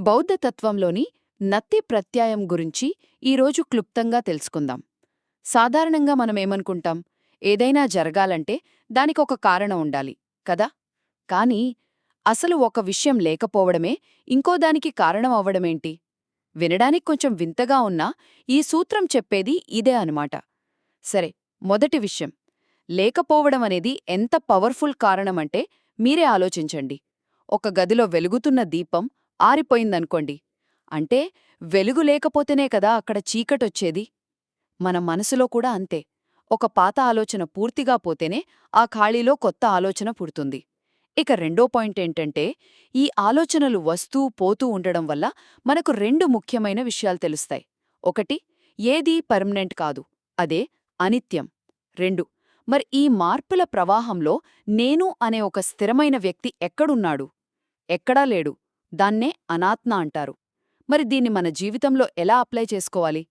బౌద్ధతత్వంలోని నత్తి ప్రత్యాయం గురించి ఈరోజు క్లుప్తంగా తెలుసుకుందాం. సాధారణంగా మనమేమనుకుంటాం? ఏదైనా జరగాలంటే దానికొక కారణం ఉండాలి కదా? కానీ అసలు ఒక విషయం లేకపోవడమే ఇంకో దానికి కారణం అవ్వడమేంటి? వినడానికి కొంచెం వింతగా ఉన్నా ఈ సూత్రం చెప్పేది ఇదే అనమాట సరే మొదటి విషయం. లేకపోవడం అనేది ఎంత పవర్ఫుల్ కారణమంటే మీరే ఆలోచించండి. ఒక గదిలో వెలుగుతున్న దీపం ఆరిపోయిందనుకోండి. అంటే వెలుగు లేకపోతేనే కదా అక్కడ చీకటొచ్చేది? మన మనసులో కూడా అంతే. ఒక పాత ఆలోచన పూర్తిగా పోతేనే ఆ ఖాళీలో కొత్త ఆలోచన పుడుతుంది. ఇక రెండో పాయింట్ ఏంటంటే ఈ ఆలోచనలు వస్తూ పోతూ ఉండడం వల్ల మనకు రెండు ముఖ్యమైన విషయాలు తెలుస్తాయి. ఒకటి ఏదీ పర్మనెంట్ కాదు అదే అనిత్యం. రెండు మరి ఈ మార్పుల ప్రవాహంలో నేను అనే ఒక స్థిరమైన వ్యక్తి ఎక్కడున్నాడు? ఎక్కడా లేడు. దాన్నే అనాత్మ అంటారు. మరి దీన్ని మన జీవితంలో ఎలా అప్లై చేసుకోవాలి?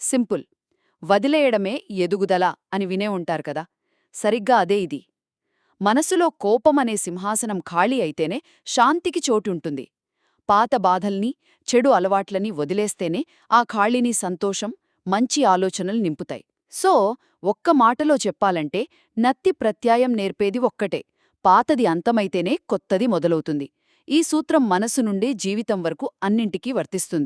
సింపుల్. వదిలేయడమే ఎదుగుదల అని వినే ఉంటారు కదా. సరిగ్గా అదే ఇది. మనసులో కోపమనే సింహాసనం ఖాళీ అయితేనే శాంతికి చోటుంటుంది. పాత బాధల్ని చెడు అలవాట్లని వదిలేస్తేనే ఆ ఖాళీని సంతోషం మంచి ఆలోచనలు నింపుతాయి. సో ఒక్క మాటలో చెప్పాలంటే నత్తి ప్రత్యాయం నేర్పేది ఒక్కటే. పాతది అంతమైతేనే కొత్తది మొదలవుతుంది. ఈ సూత్రం మనసు నుండే జీవితం వరకు అన్నింటికీ వర్తిస్తుంది.